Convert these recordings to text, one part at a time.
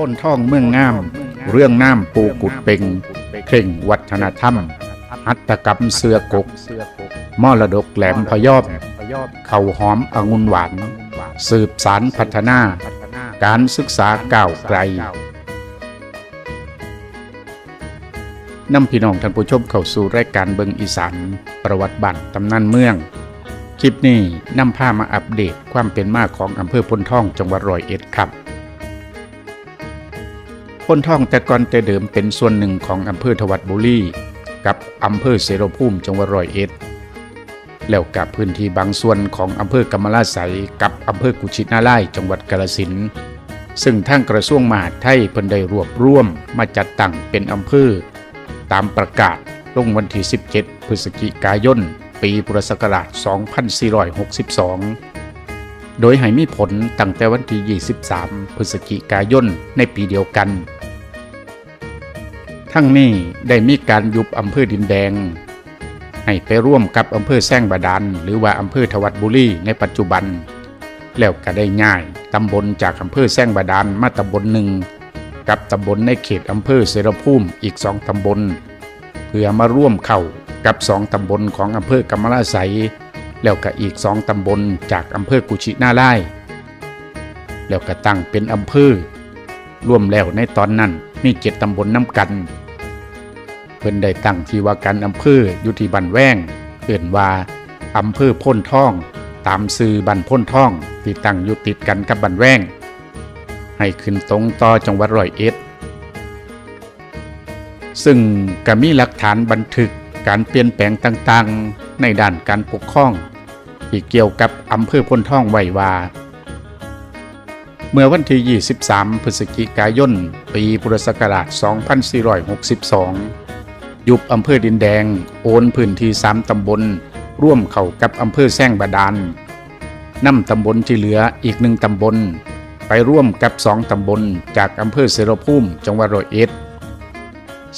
พ้นท่องเมืองงาม เรื่องน้ำปูกุดเป็งเข่งวัฒนธรรม หัตถกรรมเสือกกมรดกแหลมพยอบเข่าหอมองุ่นหวาน สืบสารพัฒนา การศึกษาก้าวไกลนำพี่น้องท่านผู้ชมเข้าสู่รายการเบิงอีสานประวัติบ้านตำนานเมือง คลิปนี้นำพามาอัปเดตความเป็นมาของอำเภอพนท่องจังหวัดร้อยเอ็ดครับ พนท่องแต่ก่อนแต่เดิมเป็นส่วนหนึ่งของอำเภอทวัดบุรีกับอำเภอเสรภูมิจังหวัดร้อยเอ็ดแล้วกับพื้นที่บางส่วนของอำเภอกำมะลาไสยกับอำเภอกุชินาไล่จังหวัดกาฬสินซึ่งทางกระทรวงมหาดไทยเพิ่นได้รวบรวมมาจัดตั้งเป็นอำเภอ ตามประกาศลงวันที่ 17 พฤศจิกายน ปีพุทธศักราช 2462 โดยให้มีผลตั้งแต่วันที่ 23 พฤศจิกายนในปีเดียวกัน ทั้งนี้ได้มีการยุบอำเภอดินแดง ให้ไปร่วมกับอำเภอแซงบาดาลหรือว่าอำเภอทวัดบุรีในปัจจุบัน แล้วก็ได้ง่ายตำบลจากอำเภอแซงบาดาลมาตำบลหนึ่งกับตำบลในเขตอำเภอเสรภูมิอีกสองตำบล เพื่อมาร่วมเข้ากับสองตำบลของอำเภอกำมะลาไสแล้วก็อีกสองตำบลจากอำเภอกุชินาไล่แล้วก็ตั้งเป็นอำเภอรวมแล้วในตอนนั้น มีเจ็ดตำบลน้ำกัน เพิ่นได้ตั้งที่ว่าการอำเภออยู่ที่บันแว้งเอื่นว่าอำเภอพ้นท่อง ตามซื่อบันพ้นท่องที่ตั้งอยู่ติดกันกับบันแว้งให้ขึ้นตรงต่อจังหวัดร้อยเอ็ดซึ่งก็มีหลักฐานบันทึกการเปลี่ยนแปลงต่างๆ ในด้านการปกครอง ที่เกี่ยวกับอำเภอพนท่องไว้ว่า เมื่อวันที่ 23 พฤศจิกายน ปีพุทธศักราช 2462 ยุบอำเภอดินแดง โอนพื้นที่ 3 ตำบล ร่วมเข้ากับอำเภอแซงบาดาลนำตำบลที่เหลืออีกหนึ่งตำบล ไปร่วมกับสองตำบล จากอำเภอเสรภูมิ จังหวัดร้อยเอ็ด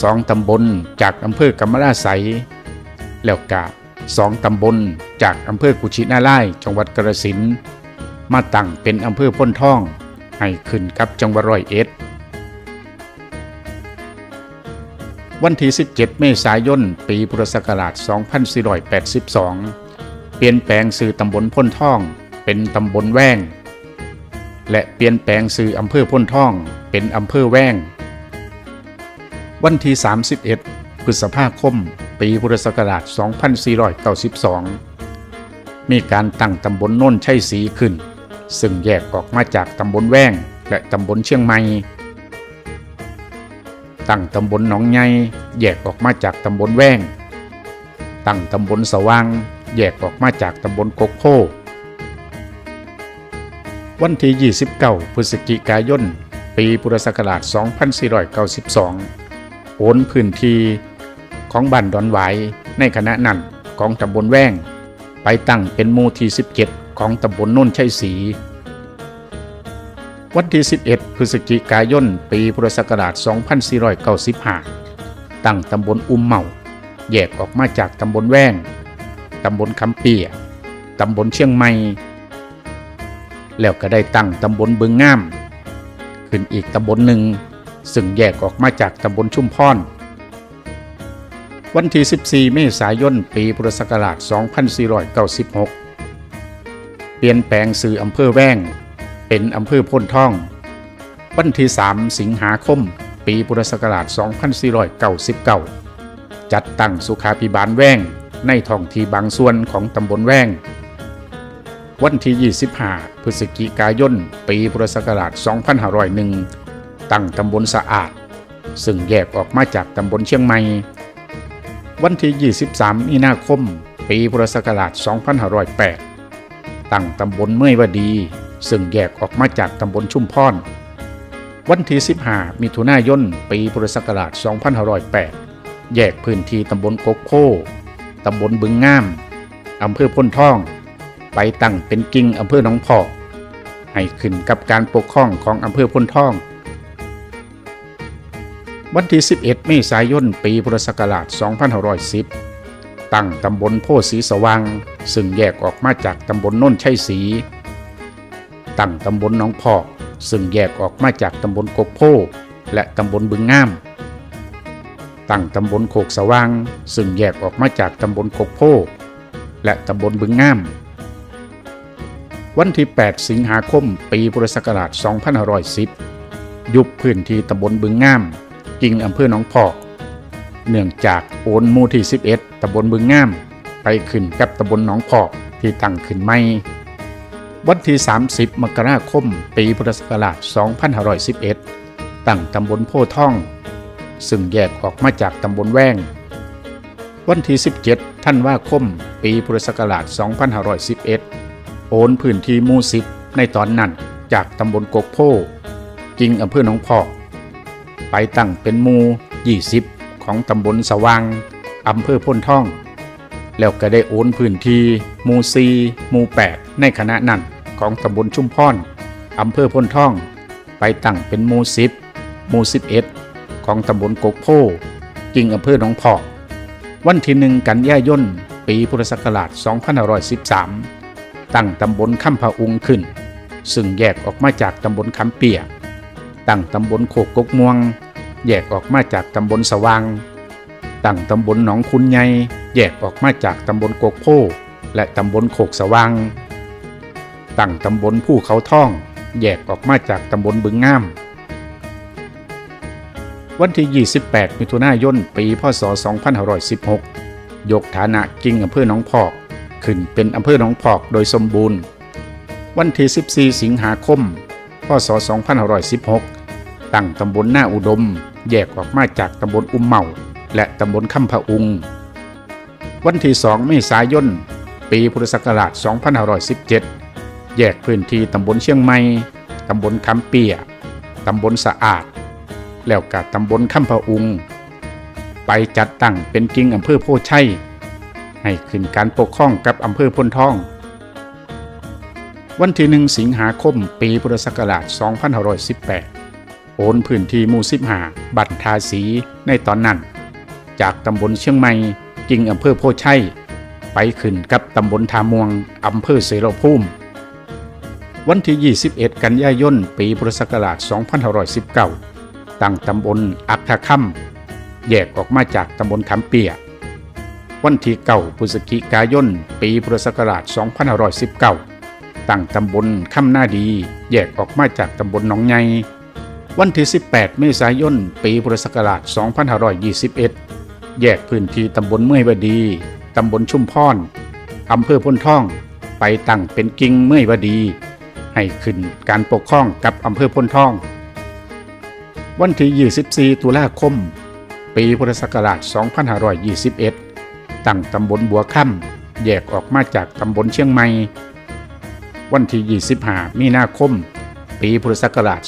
สองตำบลจากอำเภอกำมะลาไสยแล้วกะสองตำบลจากอำเภอกุชินาไล่จังหวัดกระสิน มาตั้งเป็นอำเภอพ้นท่อง ให้ขึ้นกับจังหวัดร้อยเอ็ด วันที่ 17 เมษายน ปีพุทธศักราช 2482 เปลี่ยนแปลงสื่อตำบลพ้นท่อง เป็นตำบลแว้ง และเปลี่ยนแปลงสื่ออำเภอพ้นท่อง เป็นอำเภอแว้ง วันที่ 31 พฤษภาคม ปีพุทธศักราช 2492มีการตั้งตำบลโน่นชัยศรีขึ้น ซึ่งแยกออกมาจากตำบลแว้งและตำบลเชียงใหม่ตั้งตำบลหนองไงแยกออกมาจากตำบลแว้งตั้งตำบลสว่างแยกออกมาจากตำบลกกโพวันที่ 29 พฤศจิกายน ปีพุทธศักราช 2492 โอนพื้นที่ของบ้านดอนไหวในคณะนั้นของตำบลแว้งไปตั้งเป็นหมู่ที่ 17 ของตำบลโน่นชัยศรีวันที่ 11 พฤศจิกายน ปีพุทธศักราช 2495 ตั้งตำบลอุ้มเมา แยกออกมาจากตำบลแว้ง ตำบลคำเปียตำบลเชียงใหม่ แล้วก็ได้ตั้งตำบลบึงงาม ขึ้นอีกตำบลหนึ่ง ซึ่งแยกออกมาจากตำบลชุมพร วันที่ 14 เมษายน ปีพุทธศักราช 2496 เปลี่ยนแปลงสื่ออำเภอแว้ง เป็นอำเภอพ้นท่อง วันที่ 3 สิงหาคม ปีพุทธศักราช 2499 จัดตั้งสุขาพิบาลแว้ง ในท้องที่บางส่วนของตำบลแว้ง วันที่ 25 พฤศจิกายน ปีพุทธศักราช 2501 ตั้งตำบลสะอาด ซึ่งแยกออกมาจากตำบลเชียงใหม่ วันที่ 23 มีนาคม ปีพุทธศักราช 2508 ตั้งตำบลเมื่อยวดี ซึ่งแยกออกมาจากตำบลชุมพรวันที่15มิถุนายน ปีพุทธศักราช 2508 แยกพื้นที่ตำบลกกโพตำบลบึงงาม อำเภอพ้นท่อง ไปตั้งเป็นกิ่งอำเภอหนองพอกให้ขึ้นกับการปกครองของอำเภอพ้นท่อง วันที่ 11 เมษายน ปีพุทธศักราช 2510 ตั้งตำบลโพธิ์ศรีสว่างซึ่งแยกออกมาจากตำบลโน่นชัยศรีตั้งตำบลหนองพอกซึ่งแยกออกมาจากตำบลกกโพและตำบลบึงงาม ตั้งตำบลโคกสว่างซึ่งแยกออกมาจากตำบลกกโพและตำบลบึงงาม วันที่ 8 สิงหาคม ปีพุทธศักราช2510 ยุบพื้นที่ตำบลบึงงาม กิ่งอำเภอหนองพอก เนื่องจากโอนหมู่ที่ 11ตำบลบึงงาม ไปขึ้นกับตำบลหนองพอกที่ตั้งขึ้นใหม่วันที่ 30 มกราคม ปีพุทธศักราช 2511 ตั้งตำบลโพธิ์ท่อง ซึ่งแยกออกมาจากตำบลแว้ง วันที่ 17 ท่านว่าคม ปีพุทธศักราช 2511 โอนพื้นที่มู่10ในตอนนั้นจากตำบลกกโพ กิ่งอำเภอหนองพอก ไปตั้งเป็นมู่20 ของตำบลสว่างอำเภอพ้นท่อง แล้วก็ได้โอนพื้นที่หมู่4หมู่8ในคณะนั้นของตำบลชุมพรอำเภอพ้นท่อง ไปตั้งเป็นหมู่10หมู่11 ของตำบลกกโพกิ่งอำเภอหนองพอกวันที่หนึ่งกันยายนปีพุทธศักราช 2513 ตั้งตำบลคำพะอุงขึ้น ซึ่งแยกออกมาจากตำบลคำเปียตั้งตำบลโคกกกม่วง แยกออกมาจากตำบลสว่างตั้งตำบลหนองคุณใหญ่แยกออกมาจากตำบลโกกโพและตำบลโคกสว่างตั้งตำบลผู้เขาท่อง แยกออกมาจากตำบลบึงงาม วันที่ 28 มิถุนายน ปี พศ 2516 ยกฐานะกิ่งอำเภอหนองพอก ขึ้นเป็นอำเภอหนองพอกโดยสมบูรณ์ วันที่ 14 สิงหาคม พศ 2516 ตั้งตำบลหน้าอุดม แยกออกมาจากตำบลอุ้มเมาและตำบลคำพะอุง วันที่2เมษายน ปีพุทธศักราช 2517 แยกพื้นที่ตำบลเชียงใหม่ ตำบลคำเปียตำบลสะอาด แล้วกับตำบลคำพะอุง ไปจัดตั้งเป็นกิ่งอำเภอโพชัย ให้ขึ้นการปกครองกับอำเภอพนทอง วันที่หนึ่งสิงหาคม ปีพุทธศักราช 2518 โอนพื้นที่หมู่15บัตรทาสีในตอนนั้น จากตำบลเชียงใหม่กิ่งอำเภอโพชัยไปขึ้นกับตำบลทามวงอำเภอเสรภูมิ วันที่ 21 กันยายน ปีพุทธศักราช 2519 ตั้งตำบลอักทะค่ำแยกออกมาจากตำบลคำเปีย วันที่เก่าพฤศจิกายน ปีพุทธศักราช 2519 ตั้งตำบลคำหน้าดี แยกออกมาจากตำบลหนองไง วันที่ 18 เมษายน ปีพุทธศักราช 2521 แยกพื้นที่ตำบลเมื่อยวดี ตำบลชุมพรอำเภอพ้นท่อง ไปตั้งเป็นกิ่งเมื่อยวดี ให้ขึ้นการปกครองกับอำเภอพ้นท่อง วันที่ 24 ตุลาคม ปีพุทธศักราช 2521 ตั้งตำบลบัวค่ำแยกออกมาจากตำบลเชียงใหม่ วันที่ 25 มีนาคม ปีพุทธศักราช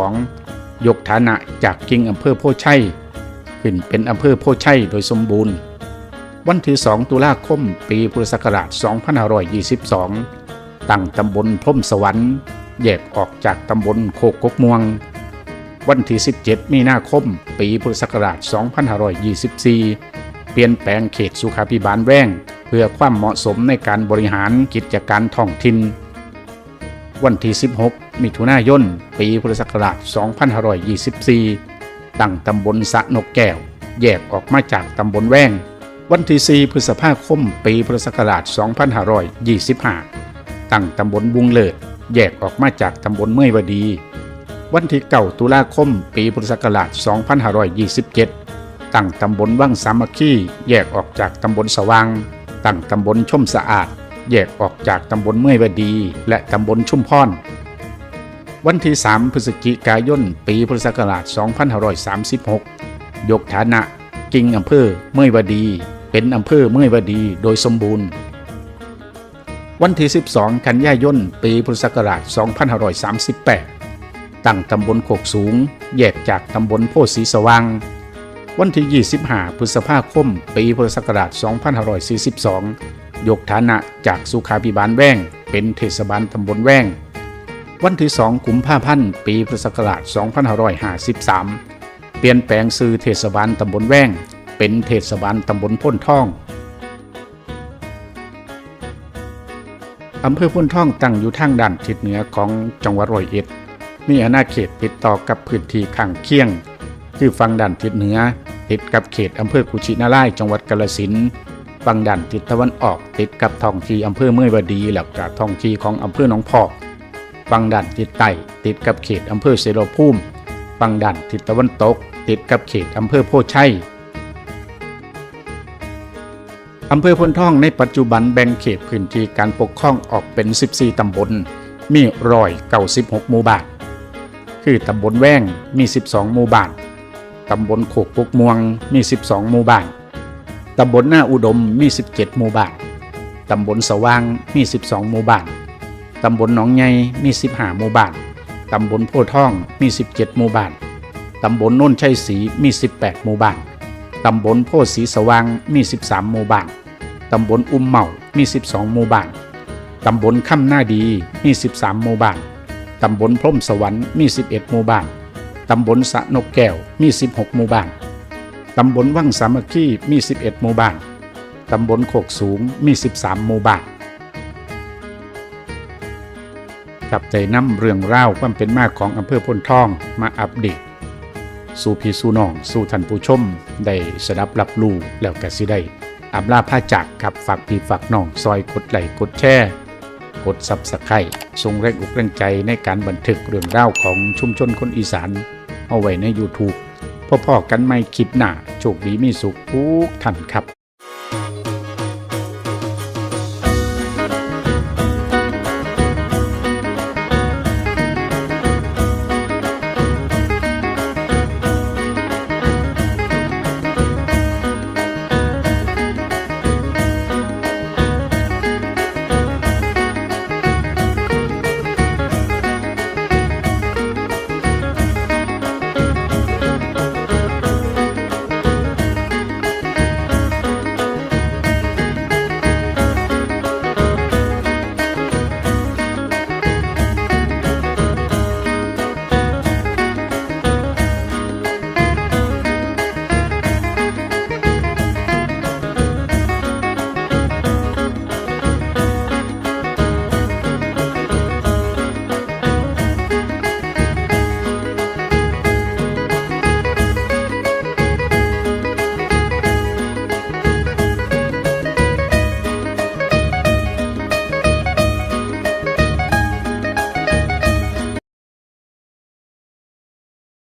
2522 ยกฐานะจากกิ่งอำเภอโพชัย ขึ้นเป็นอำเภอโพชัยโดยสมบูรณ์ วันที่ 2 ตุลาคม ปีพุทธศักราช 2522 ตั้งตำบลพรมสวรรค์ แยกออกจากตำบลโคกกกม่วง วันที่ 17 มีนาคม ปีพุทธศักราช 2524 เปลี่ยนแปลงเขตสุขาภิบาลแว้งเพื่อความเหมาะสมในการบริหารกิจการท้องถิ่น วันที่ 16 มิถุนายน ปีพุทธศักราช 2524 ตั้งตำบลสะนกแก้ว แยกออกมาจากตำบลแว้ง วันที่ 4 พฤษภาคม ปีพุทธศักราช 2525 ตั้งตำบลบุงเลิศ แยกออกมาจากตำบลเมื่อยวดี วันที่ 9 ตุลาคม ปีพุทธศักราช 2527 ตั้งตำบลว่างสามัคคี แยกออกจากตำบลสว่าง ตั้งตำบลชมสะอาด แยกออกจากตำบลเมื่อยวดี และตำบลชุมพรวันที่ 3 พฤศจิกายน ปีพุทธศักราช 2536 ยกฐานะกิ่งอำเภอเมื่อยวดี เป็นอำเภอเมื่อยวดีโดยสมบูรณ์ วันที่ 12 กันยายน ปีพุทธศักราช 2538 ตั้งตำบลโคกสูง แยกจากตำบลโพธิ์ศรีสว่าง วันที่ 25 พฤษภาคม ปีพุทธศักราช 2542 ยกฐานะจากสุขาภิบาลแว้งเป็นเทศบาลตำบลแว้งวันที่2กุมภาพันธ์ปีพุทธศักราช 2553 เปลี่ยนแปลงชื่อเทศบาลตำบลแว้งเป็นเทศบาลตำบลพ้นท่องอำเภอพุนท่องตั้งอยู่ทางด้านทิศเหนือของจังหวัดร้อยเอ็ด มีอาณาเขตติดต่อกับพื้นที่ข้างเคียง คือฝั่งด้านทิศเหนือติดกับเขตอำเภอกุชินารายจังหวัดกาฬสินธุ์ ฝั่งด้านทิศตะวันออกติดกับท้องที่อำเภอเมื่อยวดีแล้วก็ท้องที่ของอำเภอหนองพอกฝั่งด้านทิศใต้ติดกับเขตอำเภอเสรภูมิฝั่งด้านทิศตะวันตก ติดกับเขตอำเภอโพชัยอำเภอพนท่องในปัจจุบันแบ่งเขตพื้นที่การปกครองออกเป็น 14 ตำบล มีร้อยเก้าสิบหกหมู่บ้าน คือตำบลแว้งมี 12 หมู่บ้าน ตำบลโขกปกม่วงมี 12 หมู่บ้าน ตำบลหน้าอุดมมี 17 หมู่บ้าน ตำบลสว่างมี 12 หมู่บ้าน ตำบลหนองไงมี 15 หมู่บ้าน ตำบลโพธท่องมี 17 หมู่บ้าน ตำบลโน่นชัยศรีมี 18 หมู่บ้าน ตำบลโพธิ์ศรีสว่างมี 13 หมู่บ้าน ตำบลอุ้มเหมามี 12 หมู่บ้าน ตำบลค่ำหน้าดีมี 13 หมู่บ้าน ตำบลพร่มสวรรค์มี 11 หมู่บ้าน ตำบลสะนกแก้วมี 16 หมู่บ้าน ตำบลวังสามัคคีมี 11 หมู่บ้าน ตำบลโคกสูงมี 13 หมู่บ้านกับใจนำเรื่องราวความเป็นมาของอำเภอพนทองมาอัปเดต สู่พี่สู่น้อง สู่ท่านผู้ชม ได้สดับรับรู้แล้วก็สิได้อำลาผ้าจากครับฝากพี่ฝากน้อง ซอยกดไลค์กดแชร์กดซับสไครต์ส่งแรงอกแรงใจในการบันทึกเรื่องราวของชุมชนคนอีสาน เอาไว้ใน YouTube พ่อๆกันไม่คลิปหน้าโชคดีมีสุขทุกท่านครับ